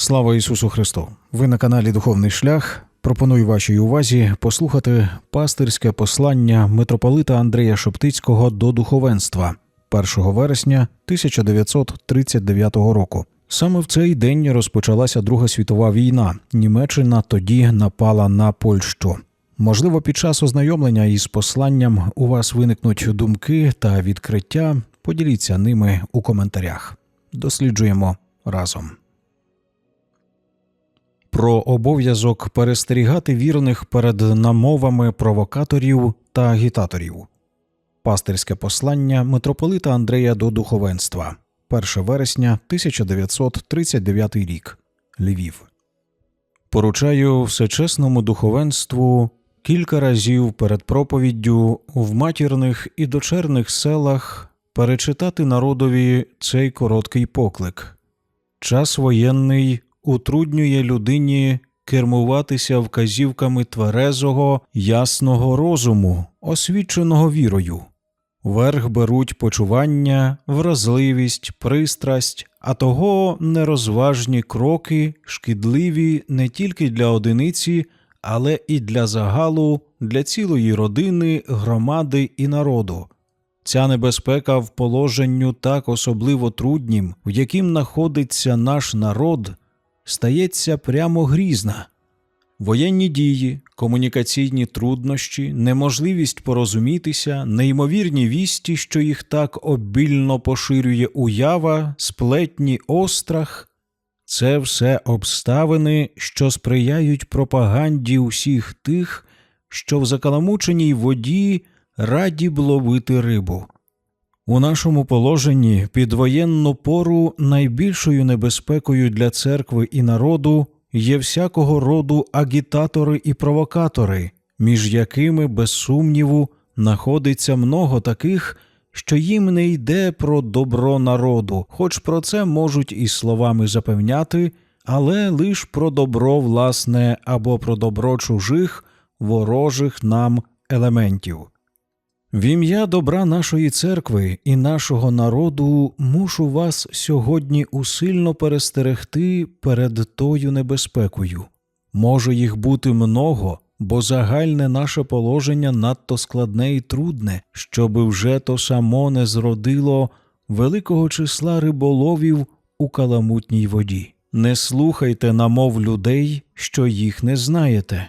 Слава Ісусу Христу! Ви на каналі Духовний Шлях. Пропоную вашій увазі послухати пастирське послання митрополита Андрія Шептицького до духовенства 1 вересня 1939 року. Саме в цей день розпочалася Друга світова війна. Німеччина тоді напала на Польщу. Можливо, під час ознайомлення із посланням у вас виникнуть думки та відкриття. Поділіться ними у коментарях. Досліджуємо разом. Про обов'язок перестерігати вірних перед намовами провокаторів та агітаторів. Пастирське послання митрополита Андрея до духовенства 1 вересня 1939 рік Львів. Поручаю всечесному духовенству кілька разів перед проповіддю в матірних і дочерних селах перечитати народові цей короткий поклик. Час воєнний утруднює людині кермуватися вказівками тверезого, ясного розуму, освіченого вірою. Верх беруть почування, вразливість, пристрасть, а того нерозважні кроки, шкідливі не тільки для одиниці, але і для загалу, для цілої родини, громади і народу. Ця небезпека в положенню так особливо труднім, в яким знаходиться наш народ, стається прямо грізна. Воєнні дії, комунікаційні труднощі, неможливість порозумітися, неймовірні вісті, що їх так обільно поширює уява, сплетні острах це все обставини, що сприяють пропаганді усіх тих, що в закаламученій воді раді б ловити рибу. У нашому положенні під воєнну пору найбільшою небезпекою для церкви і народу є всякого роду агітатори і провокатори, між якими, без сумніву, знаходиться много таких, що їм не йде про добро народу, хоч про це можуть і словами запевняти, але лиш про добро власне або про добро чужих, ворожих нам елементів. В ім'я добра нашої церкви і нашого народу мушу вас сьогодні усильно перестерегти перед тою небезпекою. Може їх бути много, бо загальне наше положення надто складне і трудне, щоби вже то само не зродило великого числа риболовів у каламутній воді. Не слухайте намов людей, що їх не знаєте.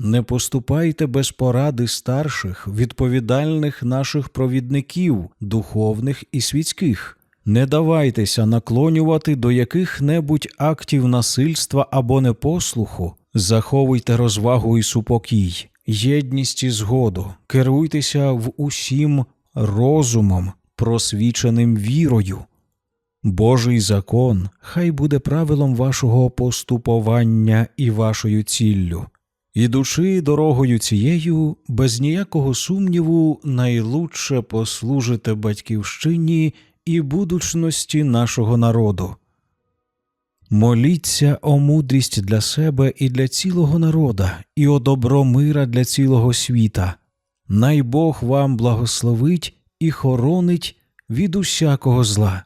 Не поступайте без поради старших, відповідальних наших провідників, духовних і світських. Не давайтеся наклонювати до яких-небудь актів насильства або непослуху, заховуйте розвагу і супокій, єдність і згоду, керуйтеся в усім розумом, просвіченим вірою. Божий закон хай буде правилом вашого поступовання і вашою ціллю. Ідучи дорогою цією, без ніякого сумніву, найлучше послужите батьківщині і будучності нашого народу. Моліться о мудрість для себе і для цілого народа, і о добро мира для цілого світа. Най Бог вам благословить і хоронить від усякого зла.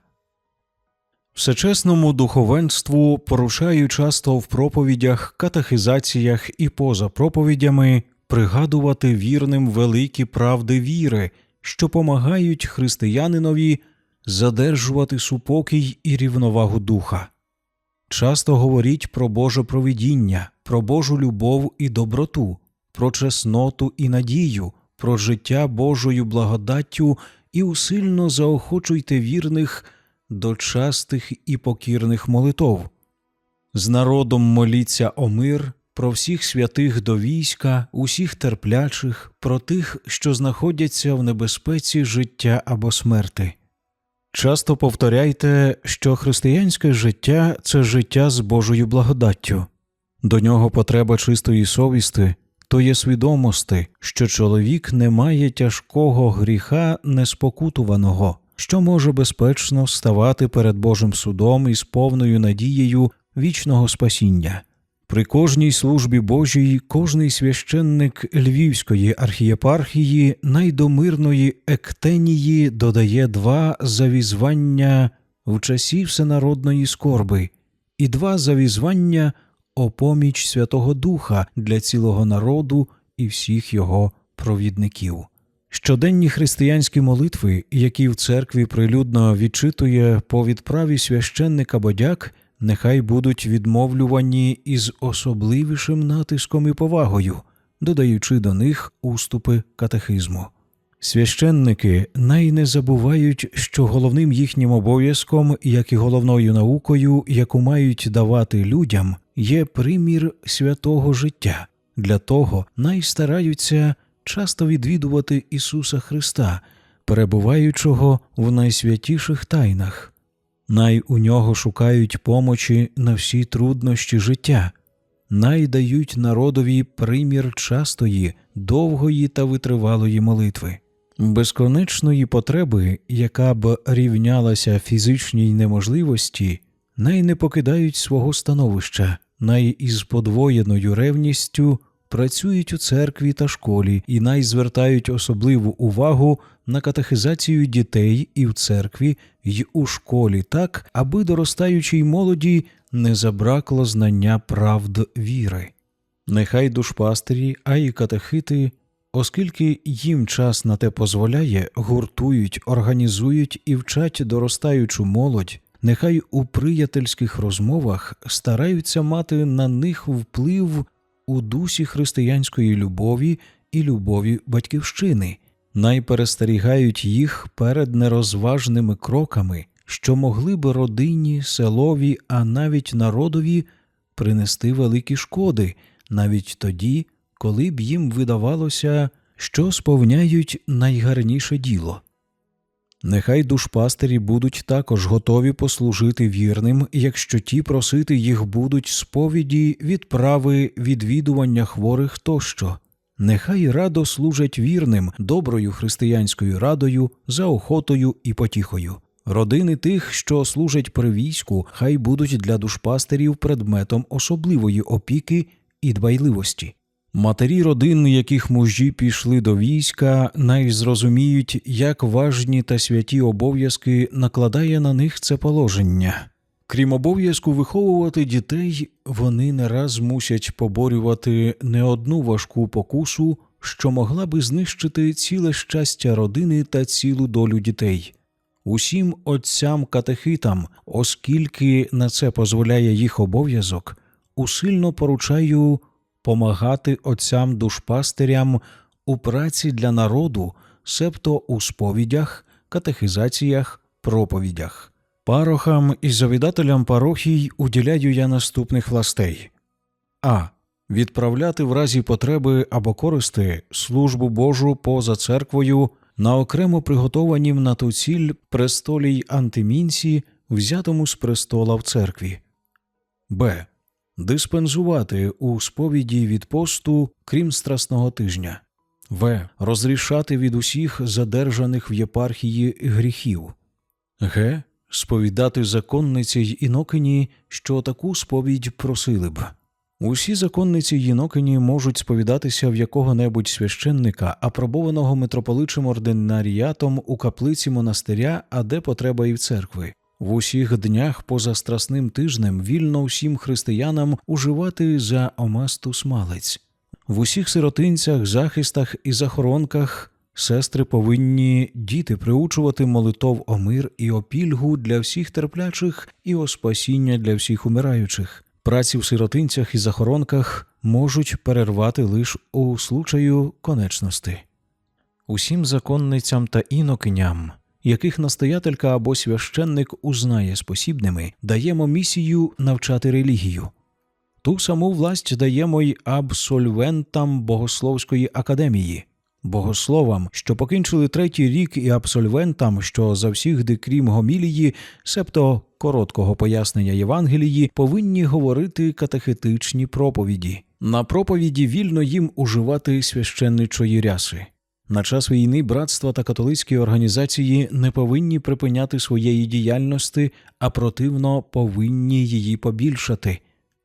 Всечесному духовенству порушаю часто в проповідях, катехизаціях і поза проповідями пригадувати вірним великі правди віри, що помагають християнинові задержувати супокій і рівновагу духа. Часто говоріть про Боже провидіння, про Божу любов і доброту, про чесноту і надію, про життя Божою благодаттю і усильно заохочуйте вірних до частих і покірних молитов. З народом моліться о мир, про всіх святих до війська, усіх терплячих, про тих, що знаходяться в небезпеці життя або смерти. Часто повторяйте, що християнське життя це життя з Божою благодаттю, до нього потреба чистої совісти, то є свідомости, що чоловік не має тяжкого гріха неспокутуваного що може безпечно ставати перед Божим судом із повною надією вічного спасіння. При кожній службі Божій кожний священник Львівської архієпархії найдомирної ектенії додає два завізвання в часі всенародної скорби і два за візвання о поміч Святого Духа для цілого народу і всіх його провідників. Щоденні християнські молитви, які в церкві прилюдно відчитує по відправі священника Бодяк, нехай будуть відмовлювані із особливішим натиском і повагою, додаючи до них уступи катехизму. Священники най не забувають, що головним їхнім обов'язком, як і головною наукою, яку мають давати людям, є примір святого життя. Для того най стараються часто відвідувати Ісуса Христа, перебуваючого в найсвятіших тайнах. Най у нього шукають помочі на всі труднощі життя, най дають народові примір частої, довгої та витривалої молитви. Безконечної потреби, яка б рівнялася фізичній неможливості, най не покидають свого становища, най із подвоєною ревністю працюють у церкві та школі і най звертають особливу увагу на катехизацію дітей і в церкві, й у школі так, аби доростаючій молоді не забракло знання правд віри. Нехай душпастері, а й катехити Оскільки їм час на те дозволяє, гуртують, організують і вчать доростаючу молодь, нехай у приятельських розмовах стараються мати на них вплив у дусі християнської любові і любові батьківщини, най перестерігають їх перед нерозважними кроками, що могли би родині, селові, а навіть народові принести великі шкоди, навіть тоді, коли б їм видавалося, що сповняють найгарніше діло. Нехай душпастері будуть також готові послужити вірним, якщо ті просити їх будуть сповіді, відправи, відвідування хворих тощо. Нехай радо служать вірним доброю християнською радою, заохотою і потіхою. Родини тих, що служать при війську, хай будуть для душпастерів предметом особливої опіки і дбайливості. Матері родин, яких мужі пішли до війська, най зрозуміють, як важні та святі обов'язки накладає на них це положення. Крім обов'язку виховувати дітей, вони не раз мусять поборювати не одну важку покусу, що могла би знищити ціле щастя родини та цілу долю дітей. Усім отцям катехитам, оскільки на це дозволяє їх обов'язок, усильно поручаю помагати отцям душпастирям у праці для народу, себто у сповідях, катехизаціях, проповідях. Парохам і завідателям парохій уділяю я наступних властей а. Відправляти в разі потреби або користи службу Божу поза церквою на окремо приготованім на ту ціль престолій антимінці, взятому з престола в церкві. Б диспензувати у сповіді від посту, крім страсного тижня, в. Розрішати від усіх задержаних в єпархії гріхів, г. Сповідати законниці й інокині, що таку сповідь просили б. Усі законниці й інокині можуть сповідатися в якого-небудь священника, апробованого митрополичим ординаріатом у каплиці монастиря, а де потреба і в церкви. В усіх днях поза страсним тижнем вільно усім християнам уживати за омасту смалець. В усіх сиротинцях, захистах і захоронках сестри повинні діти приучувати молитов о мир і о пільгу для всіх терплячих і о спасіння для всіх умираючих. Праці в сиротинцях і захоронках можуть перервати лише у случаю конечності. Усім законницям та інокиням яких настоятелька або священник узнає спосібними, даємо місію навчати релігію. Ту саму власть даємо й абсольвентам Богословської академії, богословам, що покінчили третій рік, і абсольвентам, що за всіх крім гомілії, себто короткого пояснення Євангелії, повинні говорити катехетичні проповіді. На проповіді вільно їм уживати священничої ряси. На час війни братства та католицькі організації не повинні припиняти своєї діяльності, а противно повинні її побільшати.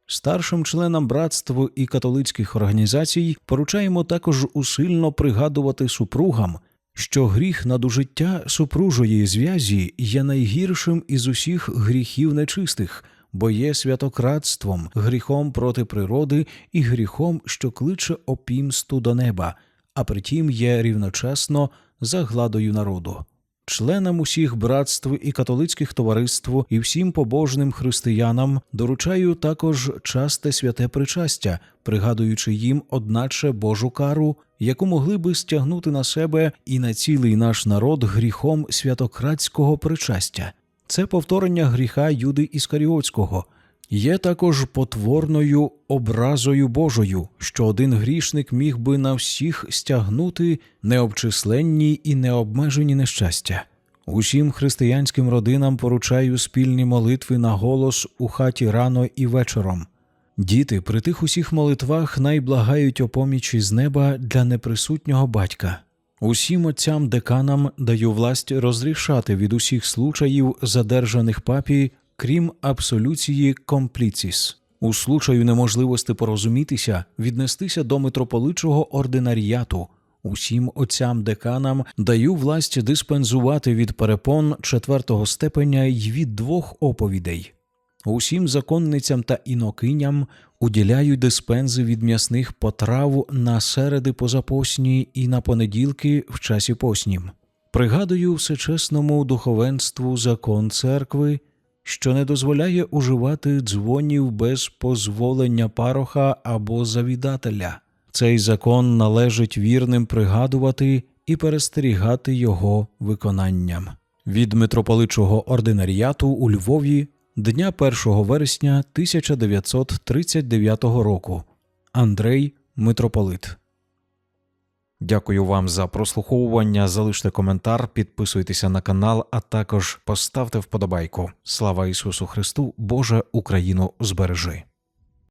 Старшим членам братств і католицьких організацій поручаємо також усильно пригадувати супругам, що гріх надужиття супружої зв'язі є найгіршим із усіх гріхів нечистих, бо є святократством, гріхом проти природи і гріхом, що кличе опімсту до неба, а притім є рівночасно загладою народу. Членам усіх братств і католицьких товариств і всім побожним християнам доручаю також часте святе причастя, пригадуючи їм, одначе Божу кару, яку могли би стягнути на себе і на цілий наш народ гріхом святократського причастя. Це повторення гріха Юди Іскаріотського. Є також потворною образою Божою, що один грішник міг би на всіх стягнути необчисленні і необмежені нещастя. Усім християнським родинам поручаю спільні молитви на голос у хаті рано і вечором. Діти при тих усіх молитвах найблагають о помічі з неба для неприсутнього батька. Усім отцям деканам даю власть розрішати від усіх случаїв, задержаних папі, крім абсолюції компліціс. У случаю неможливості порозумітися, віднестися до митрополичого ординаріату. Усім отцям деканам даю власть диспензувати від перепон четвертого степеня й від двох оповідей. Усім законницям та інокиням уділяю диспензи від м'ясних потрав на середи позапосні і на понеділки в часі поснім. Пригадую всечесному духовенству закон церкви, що не дозволяє уживати дзвонів без позволення пароха або завідателя. Цей закон належить вірним пригадувати і перестерігати його виконанням. Від митрополичого ординаріату у Львові дня 1 вересня 1939 року. Андрей Митрополит. Дякую вам за прослуховування. Залиште коментар, підписуйтеся на канал, а також поставте вподобайку. Слава Ісусу Христу! Боже Україну збережи!